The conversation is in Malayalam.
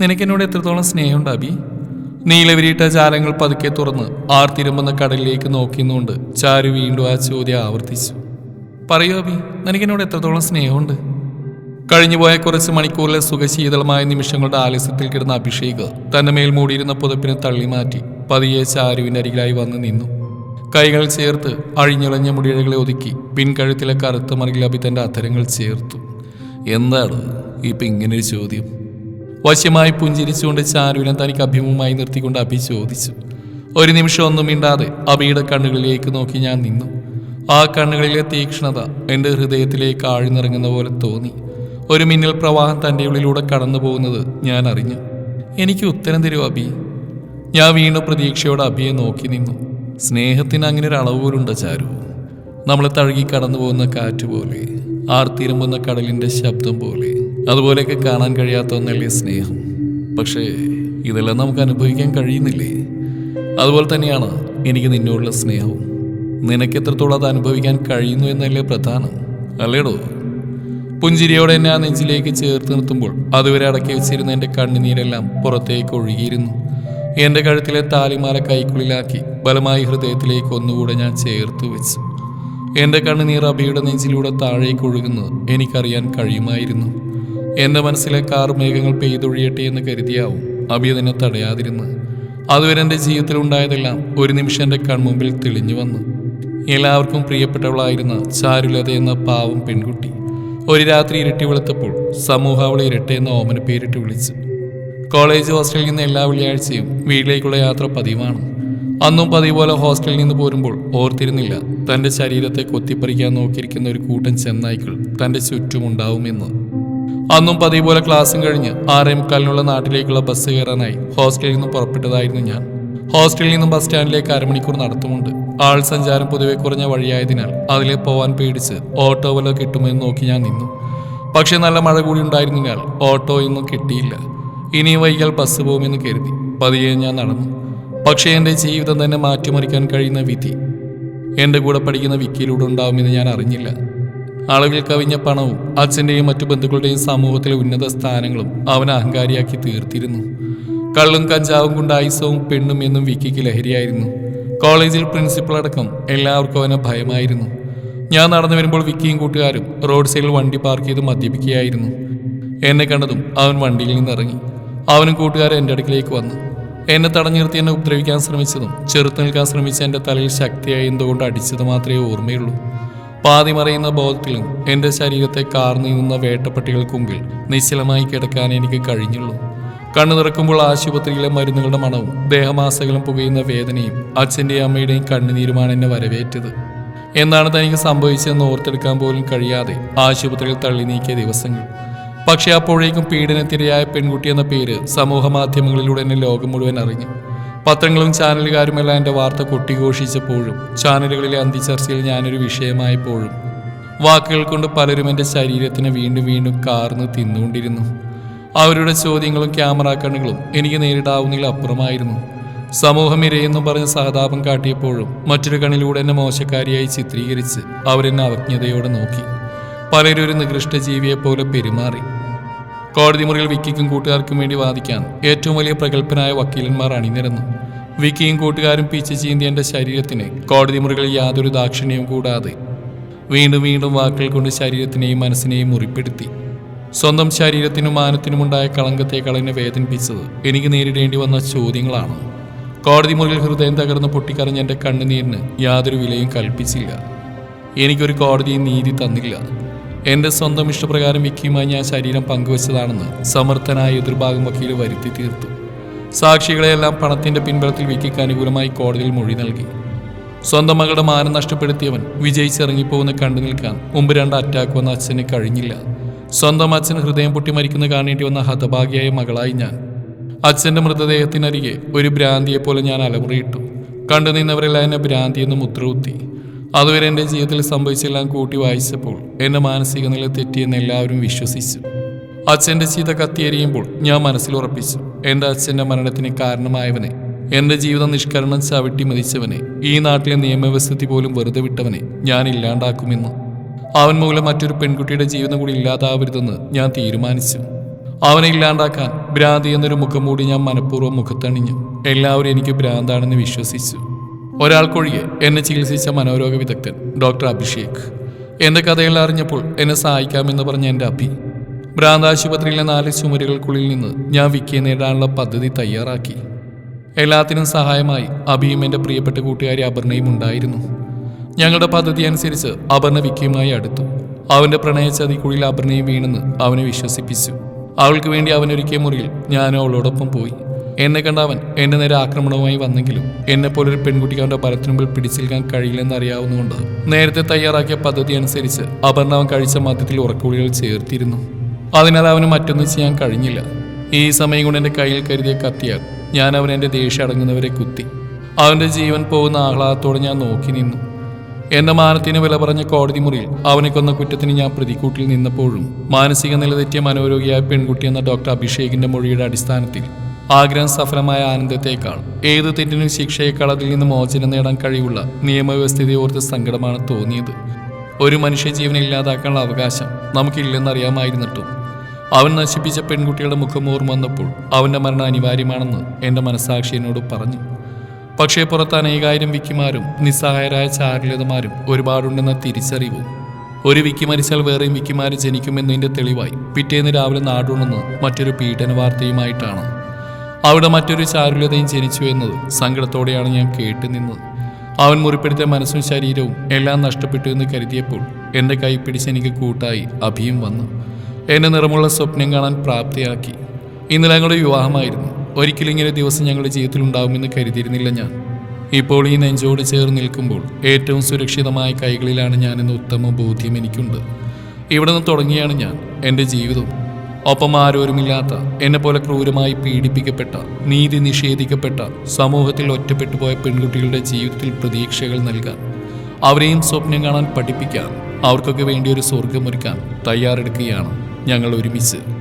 നിനക്കെന്നോട് എത്രത്തോളം സ്നേഹമുണ്ട് അബി നീലവിരിയിട്ട ചാരങ്ങൾ പതുക്കെ തുറന്ന് ആർത്തിരുമ്പുന്ന കടലിലേക്ക് നോക്കിയെന്നുകൊണ്ട് ചാരു വീണ്ടും ആ ചോദ്യം ആവർത്തിച്ചു. പറയൂ അബി നിനക്കെന്നോട് എത്രത്തോളം സ്നേഹമുണ്ട്? കഴിഞ്ഞുപോയ കുറച്ച് മണിക്കൂറിലെ സുഖശീതളമായ നിമിഷങ്ങളുടെ ആലസ്യത്തിൽ കിടന്ന അഭിഷേക് തന്റെ മേൽ മൂടിയിരുന്ന പുതപ്പിനെ തള്ളിമാറ്റി പതിയെ ചാരുവിന്റെ അരികിലായി വന്ന് നിന്നു. കൈകൾ ചേർത്ത് അഴിഞ്ഞിളഞ്ഞ മുടിയഴകളെ ഒതുക്കി പിൻകഴുത്തിലെ കറുത്ത മറികിൽ അഭി തന്റെ അധരങ്ങൾ ചേർത്തു. എന്താണ്? ഇപ്പൊ ഇങ്ങനൊരു ചോദ്യം. വശ്യമായി പുഞ്ചിരിച്ചുകൊണ്ട് ചാരുവിനെ തനിക്ക് അഭിമുഖമായി നിർത്തിക്കൊണ്ട് അഭി ചോദിച്ചു. ഒരു നിമിഷം ഒന്നും മിണ്ടാതെ അഭിയുടെ കണ്ണുകളിലേക്ക് നോക്കി ഞാൻ നിന്നു. ആ കണ്ണുകളിലെ തീക്ഷ്ണത എന്റെ ഹൃദയത്തിലേക്ക് ആഴ്ന്നിറങ്ങുന്ന പോലെ തോന്നി. ഒരു മിന്നൽ പ്രവാഹം തന്റെ ഉള്ളിലൂടെ കടന്നു പോകുന്നത് ഞാൻ അറിഞ്ഞു. എനിക്ക് ഉത്തരം തരൂ അഭി. ഞാൻ വീണ്ടും പ്രതീക്ഷയോടെ അഭിയെ നോക്കി നിന്നു. സ്നേഹത്തിന് അങ്ങനെ ഒരു അളവ് പോലുണ്ടോ ചാരു? നമ്മൾ തഴുകി കടന്നു പോകുന്ന കാറ്റ് പോലെ ആർത്തിരുമ്പുന്ന കടലിന്റെ ശബ്ദം പോലെ. അതുപോലെയൊക്കെ കാണാൻ കഴിയാത്ത ഒന്നല്ലേ സ്നേഹം? പക്ഷേ ഇതെല്ലാം നമുക്ക് അനുഭവിക്കാൻ കഴിയുന്നില്ലേ? അതുപോലെ തന്നെയാണ് എനിക്ക് നിന്നോടുള്ള സ്നേഹവും. നിനക്ക് എത്രത്തോളം അത് അനുഭവിക്കാൻ കഴിയുന്നു എന്നല്ലേ പ്രധാനം അല്ലേടോ? പുഞ്ചിരിയോടെ എന്നെ ആ നെഞ്ചിലേക്ക് ചേർത്ത് നിർത്തുമ്പോൾ അതുവരെ അടക്കി വെച്ചിരുന്ന എന്റെ കണ്ണുനീരെല്ലാം പുറത്തേക്ക് ഒഴുകിയിരുന്നു. എന്റെ കഴുത്തിലെ താലിമാല കൈക്കുള്ളിലാക്കി ബലമായി ഹൃദയത്തിലേക്ക് ഒന്നുകൂടെ ഞാൻ ചേർത്ത് വെച്ചു. എന്റെ കണ്ണുനീർ അബിയുടെ നെഞ്ചിലൂടെ താഴേക്ക് ഒഴുകുന്നത് എനിക്കറിയാൻ കഴിയുമായിരുന്നു. എന്റെ മനസ്സിലെ കാർ മേഘങ്ങൾ പെയ്തൊഴിയട്ടെ എന്ന് കരുതിയാവും അബി അതിനെ തടയാതിരുന്ന് അതുവരെ എന്റെ ജീവിതത്തിൽ ഉണ്ടായതെല്ലാം ഒരു നിമിഷം എന്റെ കൺമുമ്പിൽ തെളിഞ്ഞു വന്നു. എല്ലാവർക്കും പ്രിയപ്പെട്ടവളായിരുന്ന ചാരുലത എന്ന പാവം പെൺകുട്ടി ഒരു രാത്രി ഇരട്ടി വെളുത്തപ്പോൾ സമൂഹ അവളെ ഇരട്ടെ എന്ന ഓമന പേരിട്ട് വിളിച്ചു. കോളേജ് ഹോസ്റ്റലിൽ നിന്ന് എല്ലാ വെള്ളിയാഴ്ചയും വീട്ടിലേക്കുള്ള യാത്ര പതിവാണ്. അന്നും പതിവ് പോലെ ഹോസ്റ്റലിൽ നിന്ന് പോരുമ്പോൾ ഓർത്തിരുന്നില്ല തന്റെ ശരീരത്തെ കൊത്തിപ്പറിക്കാൻ നോക്കിയിരിക്കുന്ന ഒരു കൂട്ടം ചെന്നായ്ക്കൾ തന്റെ ചുറ്റുമുണ്ടാവുമെന്ന്. അന്നും പതിവ് പോലെ ക്ലാസ്സും കഴിഞ്ഞ് ആറേ മുക്കാലിനുള്ള നാട്ടിലേക്കുള്ള ബസ് കയറാനായി ഹോസ്റ്റലിൽ നിന്നും പുറപ്പെട്ടതായിരുന്നു ഞാൻ. ഹോസ്റ്റലിൽ നിന്നും ബസ് സ്റ്റാൻഡിലേക്ക് അരമണിക്കൂർ നടത്തുമുണ്ട്. ആൾ സഞ്ചാരം പൊതുവെ കുറഞ്ഞ വഴിയായതിനാൽ അതിലെ പോവാൻ പേടിച്ച് ഓട്ടോ വല്ല കിട്ടുമെന്ന് നോക്കി ഞാൻ നിന്നു. പക്ഷേ നല്ല മഴ കൂടി ഉണ്ടായിരുന്നതിനാൽ ഓട്ടോ ഒന്നും കിട്ടിയില്ല. ഇനി വൈകിയാൽ ബസ് പോകുമെന്ന് കരുതി. പതിയെ ഞാൻ നടന്നു. പക്ഷേ എന്റെ ജീവിതം തന്നെ മാറ്റിമറിക്കാൻ കഴിയുന്ന വിധി. എന്റെ കൂടെ പഠിക്കുന്ന വിക്കിയിലൂടെ ഉണ്ടാവുമെന്ന് ഞാൻ അറിഞ്ഞില്ല. ആളുകൾ കവിഞ്ഞ പണവും അച്ഛന്റെയും മറ്റു ബന്ധുക്കളുടെയും സമൂഹത്തിലെ ഉന്നത സ്ഥാനങ്ങളും അവൻ അഹങ്കാരിയാക്കി തീർത്തിരുന്നു. കള്ളും കഞ്ചാവും കൊണ്ട് ഐസവും പെണ്ണും എന്നും വിക്കിക്ക് ലഹരിയായിരുന്നു. കോളേജിൽ പ്രിൻസിപ്പൾ അടക്കം എല്ലാവർക്കും അവനെ ഭയമായിരുന്നു. ഞാൻ നടന്നു വരുമ്പോൾ വിക്കിയും കൂട്ടുകാരും റോഡ് സൈഡിൽ വണ്ടി പാർക്ക് ചെയ്ത് മദ്യപിക്കുകയായിരുന്നു. എന്നെ കണ്ടതും അവൻ വണ്ടിയിൽ നിന്ന് ഇറങ്ങി അവനും കൂട്ടുകാരൻ എന്റെ അടുക്കിലേക്ക് വന്നു. എന്നെ തടഞ്ഞു നിർത്തി എന്നെ ഉപദ്രവിക്കാൻ ശ്രമിച്ചതും ചെറുത്ത് നിൽക്കാൻ ശ്രമിച്ച എന്റെ തലയിൽ ശക്തിയായി എന്തുകൊണ്ട് അടിച്ചത് മാത്രമേ ഓർമ്മയുള്ളൂ. പാതി മറയുന്ന ബോധത്തിലും എന്റെ ശരീരത്തെ കാർന്നു നിന്ന വേട്ടപ്പട്ടികൾക്ക് മുമ്പിൽ നിശ്ചലമായി കിടക്കാൻ എനിക്ക് കഴിഞ്ഞുള്ളൂ. കണ്ണു നിറക്കുമ്പോൾ ആശുപത്രിയിലെ മരുന്നുകളുടെ മണവും ദേഹമാസകലം പുകയുന്ന വേദനയും അച്ഛന്റെയും അമ്മയുടെയും കണ്ണുനീരുമാണ് എന്നെ വരവേറ്റത്. എന്താണ് തനിക്ക് സംഭവിച്ചതെന്ന് ഓർത്തെടുക്കാൻ പോലും കഴിയാതെ ആശുപത്രിയിൽ തള്ളി നീക്കിയ ദിവസങ്ങൾ. പക്ഷേ അപ്പോഴേക്കും പീഡനത്തിരയായ പെൺകുട്ടി എന്ന പേര് സമൂഹ മാധ്യമങ്ങളിലൂടെ എന്നെ ലോകം മുഴുവൻ അറിഞ്ഞു. പത്രങ്ങളും ചാനലുകാരുമെല്ലാം എന്റെ വാർത്ത കൊട്ടിഘോഷിച്ചപ്പോഴും ചാനലുകളിലെ അന്തിച്ചർച്ചയിൽ ഞാനൊരു വിഷയമായപ്പോഴും വാക്കുകൾ കൊണ്ട് പലരും എന്റെ ശരീരത്തിനെ വീണ്ടും വീണ്ടും കാർന്ന് തിന്നുകൊണ്ടിരുന്നു. അവരുടെ ചോദ്യങ്ങളും ക്യാമറ കണ്ണുകളും എനിക്ക് നേരിടാവുന്നതിൽ അപ്പുറമായിരുന്നു. സമൂഹം ഇരയെന്നും പറഞ്ഞ് സഹതാപം കാട്ടിയപ്പോഴും മറ്റൊരു കണ്ണിലൂടെ എന്നെ മോശക്കാരിയായി ചിത്രീകരിച്ച് അവരെന്നെ അവജ്ഞതയോടെ നോക്കി. പലരും ഒരു നികൃഷ്ട ജീവിയെപ്പോലെ പെരുമാറി. കോടതി മുറിയിൽ വിക്കിക്കും കൂട്ടുകാർക്കും വേണ്ടി വാദിക്കാൻ ഏറ്റവും വലിയ പ്രഗത്ഭനായ വക്കീലന്മാർ അണിനിരന്നു. വിക്കിയും കൂട്ടുകാരും പിച്ച് ചീന്തി എന്റെ ശരീരത്തിന് കോടതി മുറികളിൽ യാതൊരു ദാക്ഷിണ്യവും കൂടാതെ വീണ്ടും വീണ്ടും വാക്കുകൾ കൊണ്ട് ശരീരത്തിനെയും മനസ്സിനെയും മുറിപ്പെടുത്തി. സ്വന്തം ശരീരത്തിനും മാനത്തിനുമുണ്ടായ കളങ്കത്തേക്കാൾ എന്നെ വേദനിപ്പിച്ചത് എനിക്ക് നേരിടേണ്ടി വന്ന ചോദ്യങ്ങളാണ്. കോടതി മുറിയിൽ ഹൃദയം തകർന്ന് പൊട്ടിക്കറിഞ്ഞ എന്റെ കണ്ണുനീരിന് യാതൊരു വിലയും കൽപ്പിച്ചില്ല. എനിക്കൊരു കോടതിയും നീതി തന്നില്ല. എന്റെ സ്വന്തം ഇഷ്ടപ്രകാരം വിക്കിയുമായി ഞാൻ ശരീരം പങ്കുവച്ചതാണെന്ന് സമർത്ഥനായ എതിർഭാഗം വക്കീൽ വരുത്തി തീർത്തു. സാക്ഷികളെയെല്ലാം പണത്തിന്റെ പിൻബലത്തിൽ വിക്കിക്ക് അനുകൂലമായി കോടതിയിൽ മൊഴി നൽകി. സ്വന്തം മകളുടെ മാനം നഷ്ടപ്പെടുത്തിയവൻ വിജയിച്ചിറങ്ങിപ്പോകുന്ന കണ്ടു നിൽക്കാൻ മുമ്പ് രണ്ട് അറ്റാക്ക് വന്ന അച്ഛന് കഴിഞ്ഞില്ല. സ്വന്തം അച്ഛൻ ഹൃദയം പൊട്ടി മരിക്കുന്ന കാണേണ്ടി വന്ന ഹതഭാഗ്യായ മകളായി ഞാൻ. അച്ഛന്റെ മൃതദേഹത്തിനരികെ ഒരു ഭ്രാന്തിയെപ്പോലെ ഞാൻ അലമുറിയിട്ടു. കണ്ടു നിന്നവരെല്ലാം എന്നെ ഭ്രാന്തി എന്ന് മുദ്രകുത്തി. അതുവരെ എന്റെ ജീവിതത്തിൽ സംഭവിച്ചെല്ലാം കൂട്ടി വായിച്ചപ്പോൾ എന്റെ മാനസിക നില തെറ്റിയെന്ന് എല്ലാവരും വിശ്വസിച്ചു. അച്ഛന്റെ ചീത കത്തിയെരിയുമ്പോൾ ഞാൻ മനസ്സിൽ ഉറപ്പിച്ചു എന്റെ അച്ഛന്റെ മരണത്തിന് കാരണമായവനെ എന്റെ ജീവിതം നിഷ്കരണം ചവിട്ടി മതിച്ചവനെ ഈ നാട്ടിലെ നിയമവ്യവസ്ഥിതി പോലും വെറുതെ വിട്ടവനെ ഞാൻ ഇല്ലാണ്ടാക്കുമെന്ന്. അവൻ മൂലം മറ്റൊരു പെൺകുട്ടിയുടെ ജീവിതം കൂടി ഇല്ലാതാവരുതെന്ന് ഞാൻ തീരുമാനിച്ചു. അവനെ ഇല്ലാണ്ടാക്കാൻ ഭ്രാന്തി എന്നൊരു മുഖം മൂടി ഞാൻ മനഃപൂർവം മുഖത്തണിഞ്ഞു. എല്ലാവരും എനിക്ക് ഭ്രാന്താണെന്ന് വിശ്വസിച്ചു. ഒരാൾക്കൊഴികെ എന്നെ ചികിത്സിച്ച മനോരോഗ വിദഗ്ധൻ ഡോക്ടർ അഭിഷേക്. എന്റെ കഥയിൽ അറിഞ്ഞപ്പോൾ എന്നെ സഹായിക്കാമെന്ന് പറഞ്ഞ എന്റെ അഭി. ഭ്രാന്താശുപത്രിയിലെ നാല് ചുമരുകൾക്കുള്ളിൽ നിന്ന് ഞാൻ വിക്കിയെ നേടാനുള്ള പദ്ധതി തയ്യാറാക്കി. എല്ലാത്തിനും സഹായമായി അഭിയും എന്റെ പ്രിയപ്പെട്ട കൂട്ടുകാരി അപർണയും ഉണ്ടായിരുന്നു. ഞങ്ങളുടെ പദ്ധതി അനുസരിച്ച് അപർണ വിക്കിയുമായി അടുത്തു. അവന്റെ പ്രണയച്ചതിക്കുള്ളിൽ അപർണയും വീണെന്ന് അവനെ വിശ്വസിപ്പിച്ചു. അവൾക്ക് വേണ്ടി അവനൊരുക്കിയ മുറിയിൽ ഞാൻ അവളോടൊപ്പം പോയി. എന്നെ കണ്ട അവൻ എന്റെ നേരെ ആക്രമണവുമായി വന്നെങ്കിലും എന്നെ പോലൊരു പെൺകുട്ടിക്ക് അവന്റെ പരത്തിനു മുമ്പിൽ പിടിച്ചേൽക്കാൻ കഴിയില്ലെന്ന് അറിയാവുന്നതുകൊണ്ട് നേരത്തെ തയ്യാറാക്കിയ പദ്ധതി അനുസരിച്ച് അപർണ അവൻ കഴിച്ച മദ്യത്തിൽ ഉറക്കുളികൾ ചേർത്തിരുന്നു. അതിനാൽ അവന് മറ്റൊന്നും ചെയ്യാൻ കഴിഞ്ഞില്ല. ഈ സമയം കൊണ്ട് എന്റെ കയ്യിൽ കരുതിയ കത്തിയാൽ ഞാൻ അവൻ എന്റെ ദേഷ്യം അടങ്ങുന്നവരെ കുത്തി. അവന്റെ ജീവൻ പോകുന്ന ആഹ്ലാദത്തോടെ ഞാൻ നോക്കി നിന്നു. എന്റെ മാനത്തിന് വില പറഞ്ഞ കോടതി മുറിയിൽ അവനെ കൊന്ന കുറ്റത്തിന് ഞാൻ പ്രതിക്കൂട്ടിൽ നിന്നപ്പോഴും മാനസിക നില തെറ്റിയ മനോരോഗിയായ പെൺകുട്ടി എന്ന ഡോക്ടർ അഭിഷേകിന്റെ മൊഴിയുടെ അടിസ്ഥാനത്തിൽ ആഗ്രഹം സഫലമായ ആനന്ദത്തേക്കാൾ ഏത് തെറ്റിനും ശിക്ഷയേക്കാൾ അതിൽ നിന്ന് മോചനം നേടാൻ കഴിവുള്ള നിയമവ്യവസ്ഥയെ ഓർത്ത് സങ്കടമാണ് തോന്നിയത്. ഒരു മനുഷ്യ ജീവനെ ഇല്ലാതാക്കാനുള്ള അവകാശം നമുക്കില്ലെന്നറിയാമായിരുന്നിട്ടും അവൻ നശിപ്പിച്ച പെൺകുട്ടികളുടെ മുഖം ഓർമ്മ വന്നപ്പോൾ അവന്റെ മരണം അനിവാര്യമാണെന്ന് എന്റെ മനസാക്ഷി എന്നോട് പറഞ്ഞു. പക്ഷേ പുറത്ത് അനേകായിരം വിക്കിമാരും നിസ്സഹായരായ ചാരുലതമാരും ഒരുപാടുണ്ടെന്ന തിരിച്ചറിവും. ഒരു വിക്കി മരിച്ചാൽ വേറെയും വിക്കിമാര് ജനിക്കുമെന്നതിന്റെ തെളിവായി പിറ്റേന്ന് രാവിലെ നാടുണെന്ന് മറ്റൊരു പീഡന വാർത്തയുമായിട്ടാണ് അവിടെ മറ്റൊരു ചാരുലതയും ജനിച്ചു എന്നത് സങ്കടത്തോടെയാണ് ഞാൻ കേട്ടു നിന്നത് അവൻ മുറിപ്പെടുത്തിയ മനസ്സും ശരീരവും എല്ലാം നഷ്ടപ്പെട്ടു എന്ന് കരുതിയപ്പോൾ എന്റെ കൈ പിടിച്ച് എനിക്ക് കൂട്ടായി അഭിയും വന്നു. എന്നെ നിറമുള്ള സ്വപ്നം കാണാൻ പ്രാപ്തിയാക്കി. ഇന്നലെ ഞങ്ങളുടെ വിവാഹമായിരുന്നു. ഒരിക്കലും ഇങ്ങനെ ദിവസം ഞങ്ങളുടെ ജീവിതത്തിൽ ഉണ്ടാവുമെന്ന് കരുതിയിരുന്നില്ല ഞാൻ. ഇപ്പോൾ ഈ നെഞ്ചോട് ചേർന്ന് നിൽക്കുമ്പോൾ ഏറ്റവും സുരക്ഷിതമായ കൈകളിലാണ് ഞാനെന്ന ഉത്തമ ബോധ്യം എനിക്കുണ്ട്. ഇവിടെ നിന്ന് തുടങ്ങിയാണ് ഞാൻ എന്റെ ജീവിതം. ഒപ്പം ആരോരുമില്ലാത്ത എന്നെ പോലെ ക്രൂരമായി പീഡിപ്പിക്കപ്പെട്ട നീതി നിഷേധിക്കപ്പെട്ട സമൂഹത്തിൽ ഒറ്റപ്പെട്ടു പോയ പെൺകുട്ടികളുടെ ജീവിതത്തിൽ പ്രതീക്ഷകൾ നൽകാൻ അവരെയും സ്വപ്നം കാണാൻ പഠിപ്പിക്കാൻ അവർക്കൊക്കെ വേണ്ടി ഒരു സ്വർഗമൊരുക്കാൻ തയ്യാറെടുക്കുകയാണ് ഞങ്ങൾ ഒരുമിച്ച്.